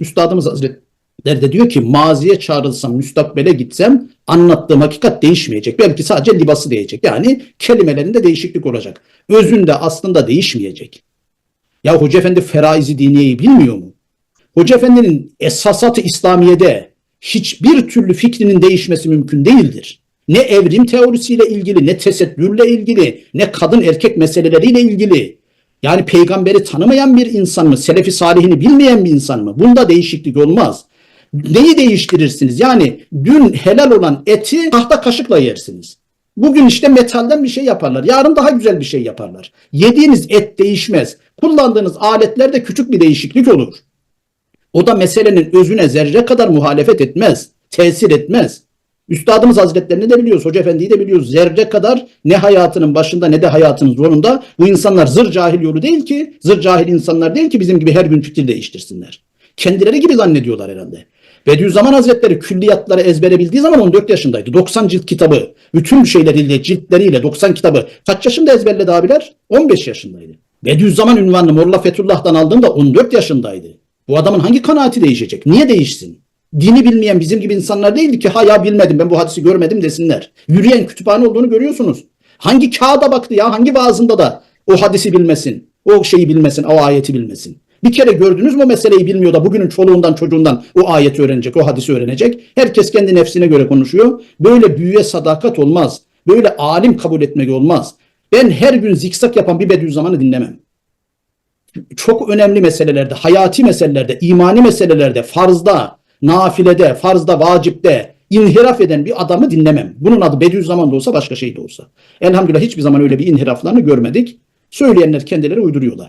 Üstadımız Hazretleri de diyor ki maziye çağrılsam, müstakbele gitsem anlattığım hakikat değişmeyecek. Belki sadece libası değişecek. Yani kelimelerinde değişiklik olacak. Özünde aslında değişmeyecek. Ya Hoca Efendi feraizi diniyeyi bilmiyor mu? Hoca Efendi'nin esasatı İslamiye'de hiçbir türlü fikrinin değişmesi mümkün değildir. Ne evrim teorisiyle ilgili, ne tesettürle ilgili, ne kadın erkek meseleleriyle ilgili. Yani peygamberi tanımayan bir insan mı, selefi salihini bilmeyen bir insan mı? Bunda değişiklik olmaz. Neyi değiştirirsiniz? Yani dün helal olan eti tahta kaşıkla yersiniz. Bugün işte metalden bir şey yaparlar. Yarın daha güzel bir şey yaparlar. Yediğiniz et değişmez. Kullandığınız aletlerde küçük bir değişiklik olur. O da meselenin özüne zerre kadar muhalefet etmez, tesir etmez. Üstadımız Hazretlerini de biliyoruz, Hoca Efendi'yi de biliyoruz. Zerre kadar ne hayatının başında ne de hayatının sonunda bu insanlar zır cahil yolu değil ki, zır cahil insanlar değil ki bizim gibi her gün fikir değiştirsinler. Kendileri gibi zannediyorlar herhalde. Bediüzzaman Hazretleri külliyatları ezbere bildiği zaman 14 yaşındaydı. 90 cilt kitabı, bütün şeyleriyle, ciltleriyle 90 kitabı kaç yaşında ezberledi abiler? 15 yaşındaydı. Bediüzzaman ünvanını Molla Fethullah'tan aldığında 14 yaşındaydı. Bu adamın hangi kanaati değişecek? Niye değişsin? Dini bilmeyen bizim gibi insanlar değildi ki ha ya bilmedim ben bu hadisi görmedim desinler. Yürüyen kütüphane olduğunu görüyorsunuz. Hangi kağıda baktı ya hangi vaazında da o hadisi bilmesin, o şeyi bilmesin, o ayeti bilmesin. Bir kere gördünüz mü meseleyi bilmiyor da bugünün çoluğundan çocuğundan o ayeti öğrenecek, o hadisi öğrenecek. Herkes kendi nefsine göre konuşuyor. Böyle büyüye sadakat olmaz. Böyle alim kabul etmek olmaz. Ben her gün zikzak yapan bir Bediüzzaman'ı dinlemem çok önemli meselelerde, hayati meselelerde, imani meselelerde, farzda, nafilede, farzda, vacipte inhiraf eden bir adamı dinlemem. Bunun adı Bediüzzaman da olsa başka şey de olsa. Elhamdülillah hiçbir zaman öyle bir inhiraflarını görmedik. Söyleyenler kendileri uyduruyorlar.